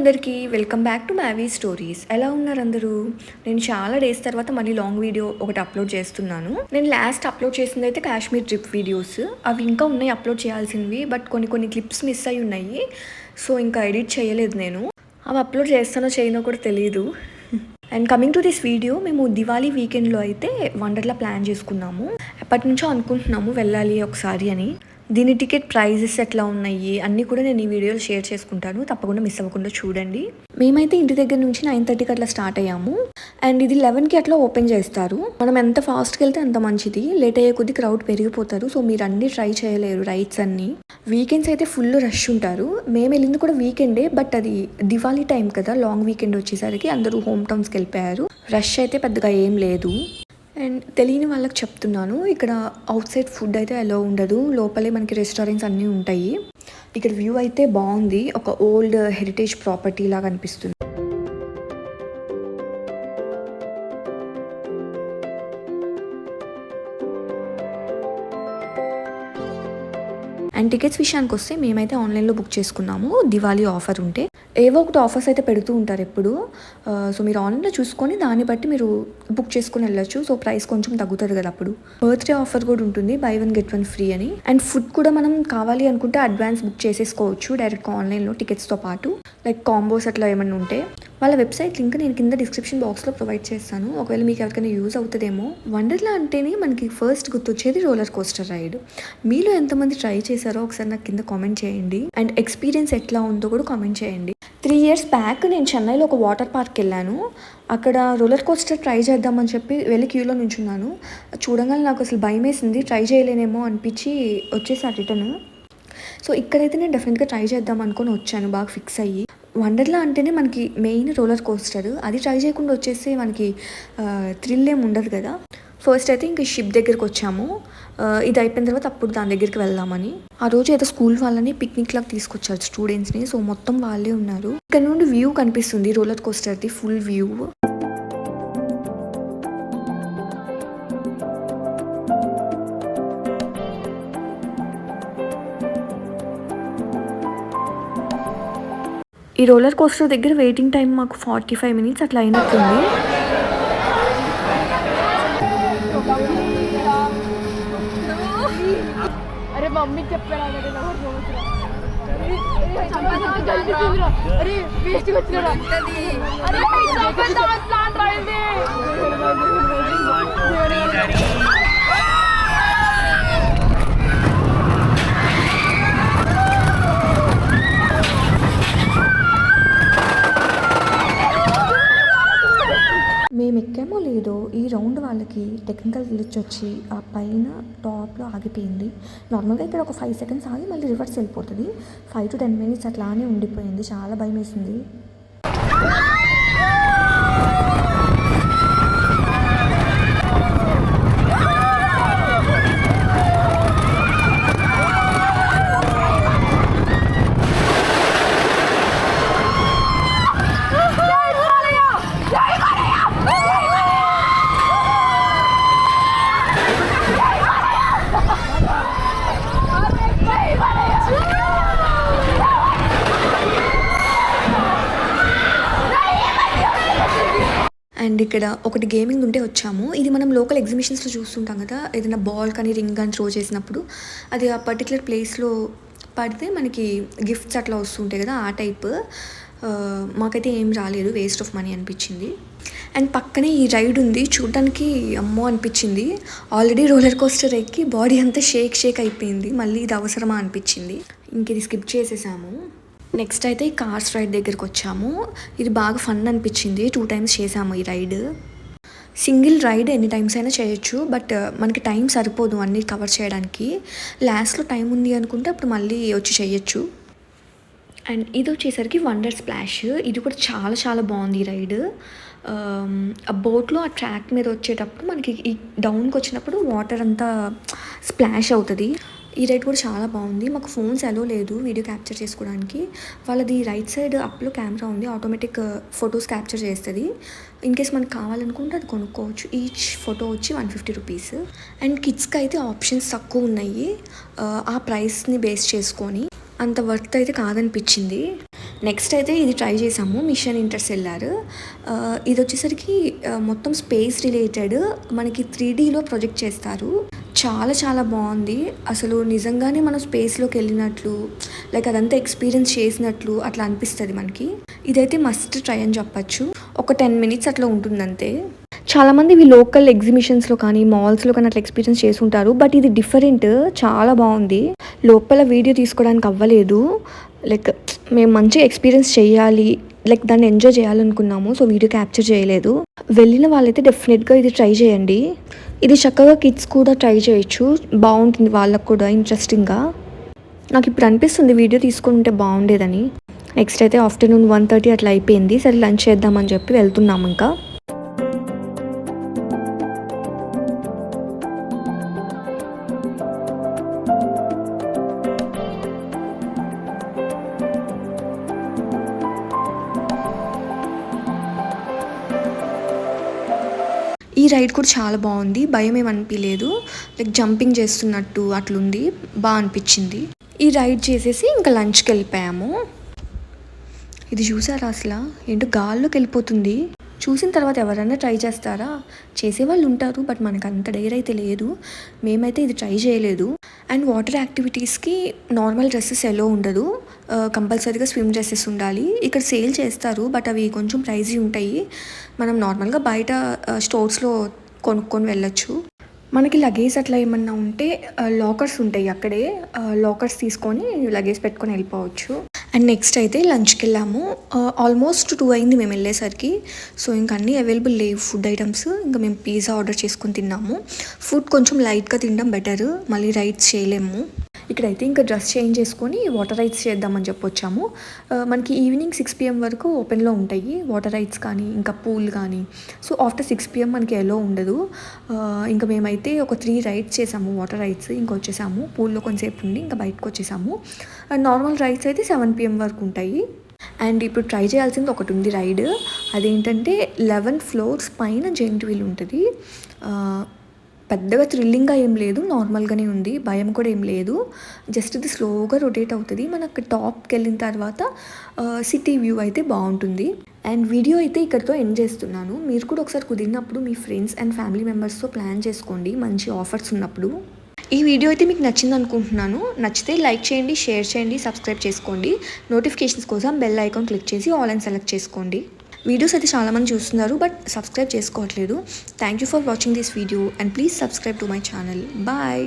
అందరికీ welcome back to మ్యావీ stories. ఎలా ఉన్నారు అందరూ? నేను చాలా డేస్ తర్వాత మళ్ళీ లాంగ్ వీడియో ఒకటి అప్లోడ్ చేస్తున్నాను. నేను లాస్ట్ అప్లోడ్ చేసింది అయితే కాశ్మీర్ ట్రిప్ వీడియోస్. అవి ఇంకా ఉన్నాయి అప్లోడ్ చేయాల్సినవి బట్ కొన్ని కొన్ని క్లిప్స్ మిస్ అయి ఉన్నాయి. సో ఇంకా ఎడిట్ చేయలేదు నేను. అవి అప్లోడ్ చేస్తానో చేయనో కూడా తెలియదు and coming to this video మేము దివాళీ వీకెండ్లో అయితే వండర్లా ప్లాన్ చేసుకున్నాము. ఎప్పటి నుంచో అనుకుంటున్నాము వెళ్ళాలి ఒకసారి అని. దీని టికెట్ ప్రైజెస్ ఎట్లా ఉన్నాయి? అన్నీ కూడా నేను ఈ వీడియోలో షేర్ చేసుకుంటాను. తప్పకుండా మిస్ అవ్వకుండా చూడండి. మేమైతే ఇంటి దగ్గర నుంచి నైన్ థర్టీకి అట్లా స్టార్ట్ అయ్యాము. అండ్ ఇది లెవెన్కి అట్లా ఓపెన్ చేస్తారు. మనం ఎంత ఫాస్ట్కి వెళ్తే అంత మంచిది. లేట్ అయ్యే కొద్ది క్రౌడ్ పెరిగిపోతారు. సో మీరు అన్ని ట్రై చేయలేరు రైడ్స్ అన్నీ. వీకెండ్స్ అయితే ఫుల్ రష్ ఉంటారు. మేము వెళ్ళింది కూడా వీకెండే బట్ అది దివాళీ టైం కదా. లాంగ్ వీకెండ్ వచ్చేసరికి అందరూ హోమ్ టౌన్స్కి వెళ్ళిపోయారు. రష్ అయితే పెద్దగా ఏం లేదు. అండ్ తెలియని వాళ్ళకి చెప్తున్నాను. ఇక్కడ అవుట్ సైడ్ ఫుడ్ అయితే ఎలా ఉండదు. లోపలే మనకి రెస్టారెంట్స్ అన్నీ ఉంటాయి. ఇక్కడ వ్యూ అయితే బాగుంది. ఒక ఓల్డ్ హెరిటేజ్ ప్రాపర్టీ లాగా అనిపిస్తుంది. అండ్ టికెట్స్ విషయానికి వస్తే మేమైతే ఆన్లైన్లో బుక్ చేసుకున్నాము. దివాళీ ఆఫర్ ఉంటే. ఏవో ఒకటి ఆఫర్స్ అయితే పెడుతూ ఉంటారు ఎప్పుడు. సో మీరు ఆన్లైన్లో చూసుకొని దాన్ని బట్టి మీరు బుక్ చేసుకుని వెళ్ళొచ్చు. సో ప్రైస్ కొంచెం తగ్గుతుంది కదా అప్పుడు. బర్త్డే ఆఫర్ కూడా ఉంటుంది. Buy one get one free అని. అండ్ ఫుడ్ కూడా మనం కావాలి అనుకుంటే అడ్వాన్స్ బుక్ చేసేసుకోవచ్చు. డైరెక్ట్గా ఆన్లైన్లో టికెట్స్తో పాటు. లైక్ కాంబోస్ అట్లా ఏమైనా ఉంటే. వాళ్ళ వెబ్సైట్ లింక్ నేను కింద డిస్క్రిప్షన్ బాక్స్లో ప్రొవైడ్ చేస్తాను. ఒకవేళ మీకు ఎవరికైనా యూజ్ అవుతుందేమో వండర్లా అంటేనే మనకి ఫస్ట్ గుర్తొచ్చేది రోలర్ కోస్టర్ రైడ్. మీలో ఎంతమంది ట్రై చేశారో ఒకసారి నాకు కింద కామెంట్ చేయండి. అండ్ ఎక్స్పీరియన్స్ ఎట్లా ఉందో కూడా కామెంట్ చేయండి. త్రీ ఇయర్స్ బ్యాక్ నేను చెన్నైలో ఒక వాటర్ పార్క్ వెళ్ళాను. అక్కడ రోలర్ కోస్టర్ ట్రై చేద్దామని చెప్పి వెళ్ళి క్యూలో నుంచున్నాను. చూడగానే నాకు అసలు భయం వేసింది ట్రై చేయలేనేమో అనిపించి వచ్చేసా రిటర్న్. సో ఇక్కడైతే నేను డెఫినెట్గా ట్రై చేద్దాం అనుకొని వచ్చాను. బాగా ఫిక్స్ అయ్యి. వండర్లా అంటేనే మనకి మెయిన్ రోలర్ కోస్టర్. అది ట్రై చేయకుండా వచ్చేస్తే మనకి థ్రిల్ ఏమి ఉండదు కదా. ఫస్ట్ అయితే ఇంక షిప్ దగ్గరికి వచ్చాము. ఇది అయిపోయిన తర్వాత అప్పుడు దాని దగ్గరికి వెళ్దామని. ఆ రోజు ఏదో స్కూల్ వాళ్ళని పిక్నిక్ లాగా తీసుకొచ్చారు స్టూడెంట్స్ని. సో మొత్తం వాళ్ళే ఉన్నారు. ఇక్కడ నుండి వ్యూ కనిపిస్తుంది రోలర్ కోస్టర్ది ఫుల్ వ్యూ. रोलर कोस्टर दर waiting time forty five minute अट्ला अरे ఏదో ఈ రౌండ్ వాళ్ళకి టెక్నికల్ గ్లిచ్ వచ్చి ఆ పైన టాప్లో ఆగిపోయింది. నార్మల్గా ఇక్కడ ఒక ఫైవ్ సెకండ్స్ ఆగి మళ్ళీ రివర్స్ వెళ్ళిపోతుంది. ఫైవ్ టు టెన్ మినిట్స్ అట్లానే ఉండిపోయింది. చాలా భయం వేసింది అండ్ ఇక్కడ ఒకటి గేమింగ్ ఉంటే వచ్చాము. ఇది మనం లోకల్ ఎగ్జిబిషన్స్లో చూస్తుంటాం కదా ఏదైనా బాల్ కానీ రింగ్ కానీ త్రో చేసినప్పుడు. అది ఆ పర్టికులర్ ప్లేస్లో పడితే మనకి గిఫ్ట్స్ అట్లా వస్తుంటాయి కదా ఆ టైప్. మాకైతే ఏం రాలేదు వేస్ట్ ఆఫ్ మనీ అనిపించింది. అండ్ పక్కనే ఈ రైడ్ ఉంది చూడడానికి అమ్మో అనిపించింది. ఆల్రెడీ రోలర్ కోస్టర్ ఎక్కి బాడీ అంతా షేక్ షేక్ అయిపోయింది. మళ్ళీ ఇది అవసరమా అనిపించింది. ఇంక ఇది స్కిప్ చేసేసాము. నెక్స్ట్ అయితే ఈ కార్స్ రైడ్ దగ్గరికి వచ్చాము. ఇది బాగా ఫన్ అనిపించింది. టూ టైమ్స్ చేసాము ఈ రైడ్ సింగిల్ రైడ్ ఎన్ని టైమ్స్ అయినా చేయొచ్చు. బట్ uh, మనకి టైం సరిపోదు అన్నీ కవర్ చేయడానికి. లాస్ట్లో టైం ఉంది అనుకుంటే అప్పుడు మళ్ళీ వచ్చి చేయొచ్చు. అండ్ ఇది వచ్చేసరికి వండర్ స్ప్లాష్ ఇది కూడా చాలా చాలా బాగుంది ఈ రైడ్ um, ఆ బోట్లో ఆ ట్రాక్ మీద వచ్చేటప్పుడు మనకి ఈ డౌన్కి వచ్చినప్పుడు వాటర్ అంతా స్ప్లాష్ అవుతుంది. ఈ రేట్ కూడా చాలా బాగుంది. మాకు ఫోన్స్ అలో లేదు వీడియో క్యాప్చర్ చేసుకోవడానికి. వాళ్ళది రైట్ సైడ్ అప్లో కెమెరా ఉంది. ఆటోమేటిక్ ఫొటోస్ క్యాప్చర్ చేస్తుంది. ఇన్ కేస్ మనకు కావాలనుకుంటే అది కొనుక్కోవచ్చు. ఈచ్ ఫోటో వచ్చి వన్ ఫిఫ్టీ రూపీస్ అండ్ కిడ్స్కి అయితే ఆప్షన్స్ తక్కువ ఉన్నాయి. Uh, ఆ, ప్రైస్ని బేస్ చేసుకొని అంత వర్త్ అయితే కాదనిపించింది. నెక్స్ట్ అయితే ఇది ట్రై చేసాము. మిషన్ ఇంటర్సెల్లార్ uh, ఇది వచ్చేసరికి uh, మొత్తం స్పేస్ రిలేటెడ్ మనకి త్రీ డీలో ప్రొజెక్ట్ చేస్తారు. చాలా చాలా బాగుంది. అసలు నిజంగానే మనం స్పేస్లోకి వెళ్ళినట్లు లైక్ అదంతా ఎక్స్పీరియన్స్ చేసినట్లు అట్లా అనిపిస్తుంది మనకి. ఇదైతే మస్ట్ ట్రై అని చెప్పచ్చు. ఒక టెన్ మినిట్స్ అట్లా ఉంటుందంతే. చాలామంది ఇవి లోకల్ ఎగ్జిబిషన్స్లో కానీ మాల్స్లో కానీ అట్లా ఎక్స్పీరియన్స్ చేసి ఉంటారు బట్ ఇది డిఫరెంట్ చాలా బాగుంది. లోపల వీడియో తీసుకోవడానికి అవ్వలేదు. లైక్ మేము మంచిగా ఎక్స్పీరియన్స్ చేయాలి లైక్ దాన్ని ఎంజాయ్ చేయాలనుకున్నాము సో వీడియో క్యాప్చర్ చేయలేదు. వెళ్ళిన వాళ్ళైతే డెఫినెట్గా ఇది ట్రై చేయండి. ఇది చక్కగా కిడ్స్ కూడా ట్రై చేయొచ్చు. బాగుంటుంది వాళ్ళకు కూడా ఇంట్రెస్టింగ్గా. నాకు ఇప్పుడు అనిపిస్తుంది వీడియో తీసుకొని ఉంటే బాగుండేదని. నెక్స్ట్ అయితే ఆఫ్టర్నూన్ వన్ థర్టీ అట్లా అయిపోయింది. సరే లంచ్ చేద్దామని చెప్పి వెళ్తున్నాము ఇంకా. రైడ్ కూడా చాలా బాగుంది. భయం ఏమనిపించలేదు అనిపించలేదు లైక్ జంపింగ్ చేస్తున్నట్టు అట్లుంది. బాగా అనిపించింది. ఈ రైడ్ చేసేసి ఇంకా లంచ్కి వెళ్ళిపోయాము. ఇది చూసారా అసలు? ఏంటో గాల్లోకి వెళ్ళిపోతుంది. చూసిన తర్వాత ఎవరైనా ట్రై చేస్తారా? చేసేవాళ్ళు ఉంటారు బట్ మనకు అంత డైర్ అయితే లేదు. మేమైతే ఇది ట్రై చేయలేదు. అండ్ వాటర్ యాక్టివిటీస్కి నార్మల్ డ్రెస్సెస్ ఎలా ఉండదు. కంపల్సరీగా స్విమ్ డ్రెస్సెస్ ఉండాలి. ఇక్కడ సేల్ చేస్తారు బట్ అవి కొంచెం ప్రైజీ ఉంటాయి. మనం నార్మల్గా బయట స్టోర్స్లో కొనుక్కొని వెళ్ళొచ్చు. మనకి లగేజ్ అట్లా ఏమన్నా ఉంటే లాకర్స్ ఉంటాయి అక్కడే. లాకర్స్ తీసుకొని లగేజ్ పెట్టుకొని వెళ్ళిపోవచ్చు. అండ్ నెక్స్ట్ అయితే లంచ్కి వెళ్ళాము ఆల్మోస్ట్ టూ అయింది మేము వెళ్ళేసరికి. సో ఇంకా అన్నీ అవైలబుల్ లేవు ఫుడ్ ఐటమ్స్. ఇంకా మేము పిజ్జా ఆర్డర్ చేసుకొని తిన్నాము. ఫుడ్ కొంచెం లైట్గా తినడం బెటర్. మళ్ళీ రైడ్స్ చేయలేము. ఇక్కడైతే ఇంకా డ్రెస్ చేంజ్ చేసుకొని వాటర్ రైడ్స్ చేద్దామని చెప్పి వచ్చాము మనకి ఈవినింగ్ సిక్స్ పిఎం వరకు ఓపెన్లో ఉంటాయి వాటర్ రైడ్స్ కానీ ఇంకా పూల్ కానీ. సో ఆఫ్టర్ సిక్స్ పిఎం మనకి ఎలో ఉండదు. ఇంకా మేమైతే ఒక త్రీ రైడ్స్ చేసాము వాటర్ రైడ్స్ ఇంకా వచ్చేసాము. పూల్లో కొంతసేపు ఉండి ఇంకా బయటకు వచ్చేసాము. అండ్ నార్మల్ రైడ్స్ అయితే సెవెన్ పిఎం వరకు ఉంటాయి. అండ్ ఇప్పుడు ట్రై చేయాల్సింది ఒకటి ఉంది రైడ్ అదేంటంటే లెవెన్ ఫ్లోర్స్ పైన జెయింట్ వీల్ ఉంటుంది. పెద్దగా థ్రిల్లింగ్గా ఏం లేదు నార్మల్గానే ఉంది భయం కూడా ఏం లేదు. జస్ట్ ఇది స్లోగా రొటేట్ అవుతుంది. మనకు టాప్కి వెళ్ళిన తర్వాత సిటీ వ్యూ అయితే బాగుంటుంది. అండ్ వీడియో అయితే ఇక్కడితో ఎండ్ చేస్తున్నాను. మీరు కూడా ఒకసారి కుదిరినప్పుడు మీ ఫ్రెండ్స్ అండ్ ఫ్యామిలీ మెంబర్స్తో ప్లాన్ చేసుకోండి. మంచి ఆఫర్స్ ఉన్నప్పుడు. ఈ వీడియో అయితే మీకు నచ్చింది అనుకుంటున్నాను. నచ్చితే లైక్ చేయండి షేర్ చేయండి సబ్స్క్రైబ్ చేసుకోండి. నోటిఫికేషన్స్ కోసం బెల్ ఐకాన్ క్లిక్ చేసి ఆల్ అండ్ సెలెక్ట్ చేసుకోండి. వీడియోస్ అయితే చాలామంది చూస్తున్నారు బట్ సబ్స్క్రైబ్ చేసుకోవట్లేదు. Thank you for watching this video and please subscribe to my channel bye